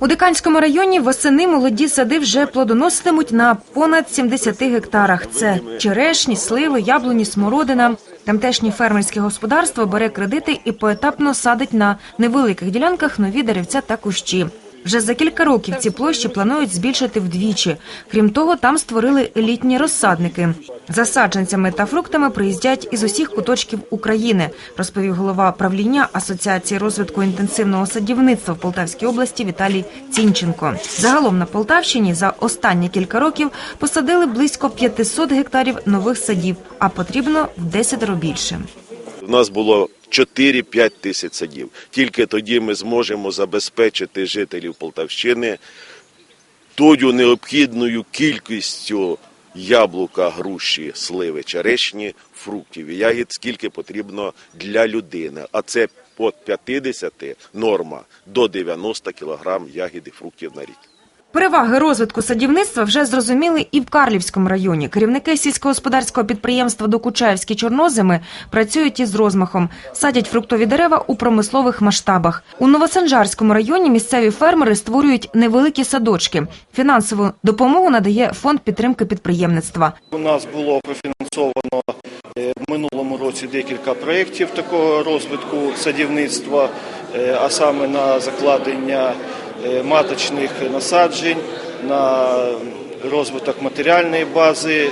У Диканському районі восени молоді сади вже плодоноситимуть на понад 70 гектарах. Це черешні, сливи, яблуні, смородина. Тамтешнє фермерське господарство бере кредити і поетапно садить на невеликих ділянках нові деревця та кущі. Вже за кілька років ці площі планують збільшити вдвічі. Крім того, там створили елітні розсадники. За саджанцями та фруктами приїздять із усіх куточків України, розповів голова правління Асоціації розвитку інтенсивного садівництва в Полтавській області Віталій Цінченко. Загалом на Полтавщині за останні кілька років посадили близько 500 гектарів нових садів, а потрібно в 10 більше. У нас було 4-5 тисяч садів. Тільки тоді ми зможемо забезпечити жителів Полтавщини тою необхідною кількістю яблука, груші, сливи, черешні, фруктів і ягід, скільки потрібно для людини. А це від 50 норма до 90 кілограм ягід і фруктів на рік. Переваги розвитку садівництва вже зрозуміли і в Карлівському районі. Керівники сільськогосподарського підприємства Докучаївські чорнозими працюють із розмахом, садять фруктові дерева у промислових масштабах. У Новосанжарському районі місцеві фермери створюють невеликі садочки. Фінансову допомогу надає фонд підтримки підприємництва. У нас було профінансовано е, в минулому році декілька проєктів такого розвитку садівництва, е, а саме на закладення маточних насаджень, на розвиток матеріальної бази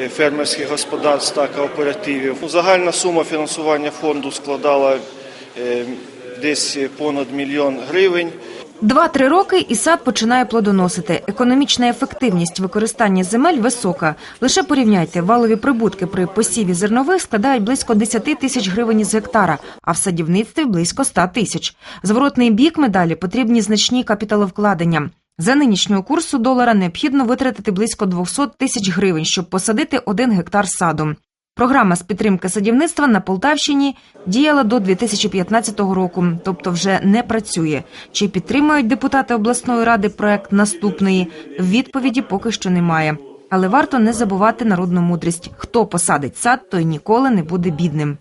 е, фермерських господарств та кооперативів. Загальна сума фінансування фонду складала е, десь понад мільйон гривень. Два-три роки і сад починає плодоносити. Економічна ефективність використання земель висока. Лише порівняйте, валові прибутки при посіві зернових складають близько 10 тисяч гривень з гектара, а в садівництві близько 100 тисяч. Зворотний бік медалі потрібні значні капіталовкладення. За нинішнього курсу долара необхідно витратити близько 200 тисяч гривень, щоб посадити один гектар саду. Програма з підтримки садівництва на Полтавщині діяла до 2015 року, тобто вже не працює. Чи підтримують депутати обласної ради проект наступної? Відповіді поки що немає. Але варто не забувати народну мудрість: хто посадить сад, той ніколи не буде бідним.